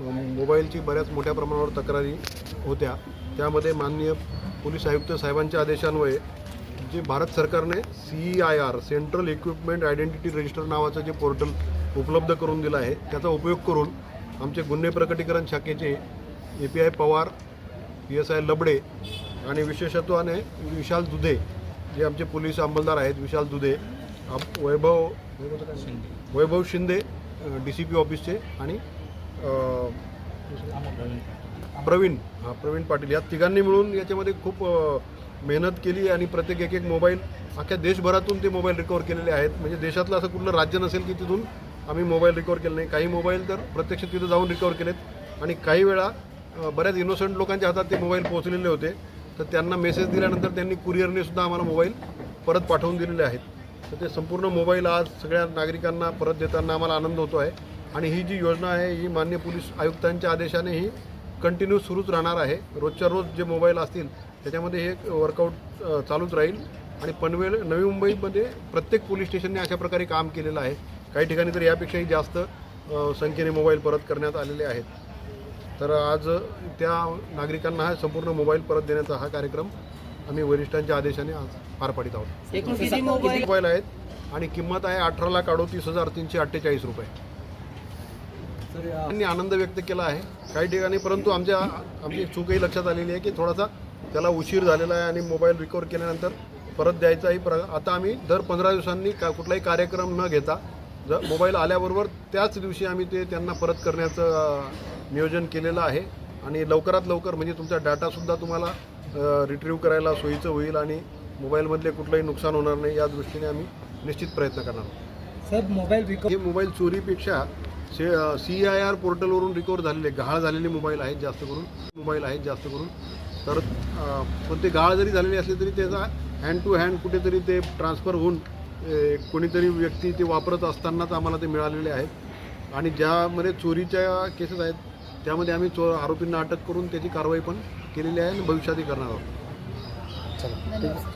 मोबाईलची बऱ्याच मोठ्या प्रमाणावर तक्रारी होत्या. त्यामध्ये माननीय पोलीस आयुक्त साहेबांच्या आदेशान्वये जे भारत सरकारने C I R central equipment identity register नावाचं जे पोर्टल उपलब्ध करून दिलं आहे त्याचा उपयोग करून आमचे गुन्हे प्रकटीकरण शाखेचे A P I Pawar P S I Labade आणि विशेषत्वाने विशाल दुधे जे आमचे पोलीस अंमलदार आहेत विशाल दुधे आप- Vaibhav Vaibhav Shinde D C P ऑफिसचे आणि प्रवीण हां प्रवीण पाटील या तिघांनी मिळून याच्यामध्ये खूप मेहनत केली आणि प्रत्येक एक एक मोबाईल अख्ख्या देशभरातून ते मोबाईल रिकवर केलेले आहेत. म्हणजे देशातलं असं कुठलं राज्य नसेल की तिथून आम्ही मोबाईल रिकवर केले नाही. काही मोबाईल तर प्रत्यक्ष तिथं जाऊन रिकवर केलेत. आणि काही वेळा बऱ्याच इनोसंट लोकांच्या हातात ते मोबाईल पोहोचलेले होते. तर त्यांना मेसेज दिल्यानंतर त्यांनी कुरिअरने सुद्धा आम्हाला मोबाईल परत पाठवून दिलेले आहेत. तर ते संपूर्ण मोबाईल आज सगळ्या नागरिकांना परत देताना आम्हाला आनंद होतो आहे. आणि ही जी योजना आहे ही मान्य पोलीस आयुक्तांच्या आदेशाने ही कंटिन्यू सुरूच राहणार आहे. रोजच्या रोज जे मोबाईल असतील त्याच्यामध्ये हे वर्कआउट चालूच राहील. आणि पनवेल नवी मुंबईमध्ये प्रत्येक पोलीस स्टेशनने अशा प्रकारे काम केलेलं आहे. काही ठिकाणी तर यापेक्षाही जास्त संख्येने मोबाईल परत करण्यात आलेले आहेत. तर आज त्या नागरिकांना हा संपूर्ण मोबाईल परत देण्याचा हा कार्यक्रम आम्ही वरिष्ठांच्या आदेशाने आज पार पाडित आहोत. मोबाईल आहेत? आणि किंमत आहे अठरा लाख अडोतीस हजार तीनशे अठ्ठेचाळीस रुपये. त्यांनी आनंद व्यक्त केला आहे. काही ठिकाणी परंतु आमच्या आमची चूकही लक्षात आलेली आहे की थोडासा त्याला उशीर झालेला आहे आणि मोबाईल रिकवर केल्यानंतर परत द्यायचाही प्र आता आम्ही दर पंधरा दिवसांनी का कुठलाही कार्यक्रम न घेता जर मोबाईल आल्याबरोबर त्याच दिवशी आम्ही ते त्यांना परत करण्याचं नियोजन केलेलं आहे. आणि लवकरात लवकर म्हणजे तुमचा डाटासुद्धा तुम्हाला रिट्रीव्ह करायला सोयीचं होईल आणि मोबाईलमधले कुठलंही नुकसान होणार नाही या दृष्टीने आम्ही निश्चित प्रयत्न करणार आहोत. साहेब मोबाईल हे मोबाईल चोरीपेक्षा से सी आय आर पोर्टलवरून रिकवर झालेले गहाळ झालेले मोबाईल आहेत जास्त करून. मोबाईल आहेत जास्त करून. तर पण ते गहाळ जरी झालेले असले तरी त्याचा हँड टू हँड कुठेतरी ते ट्रान्सफर होऊन कोणीतरी व्यक्ती ते वापरत असतानाच आम्हाला ते मिळालेले आहेत. आणि ज्यामध्ये चोरीच्या केसेस आहेत त्यामध्ये आम्ही चो आरोपींना अटक करून त्याची कारवाई पण केलेली आहे आणि भविष्यातही करणार आहोत. चला.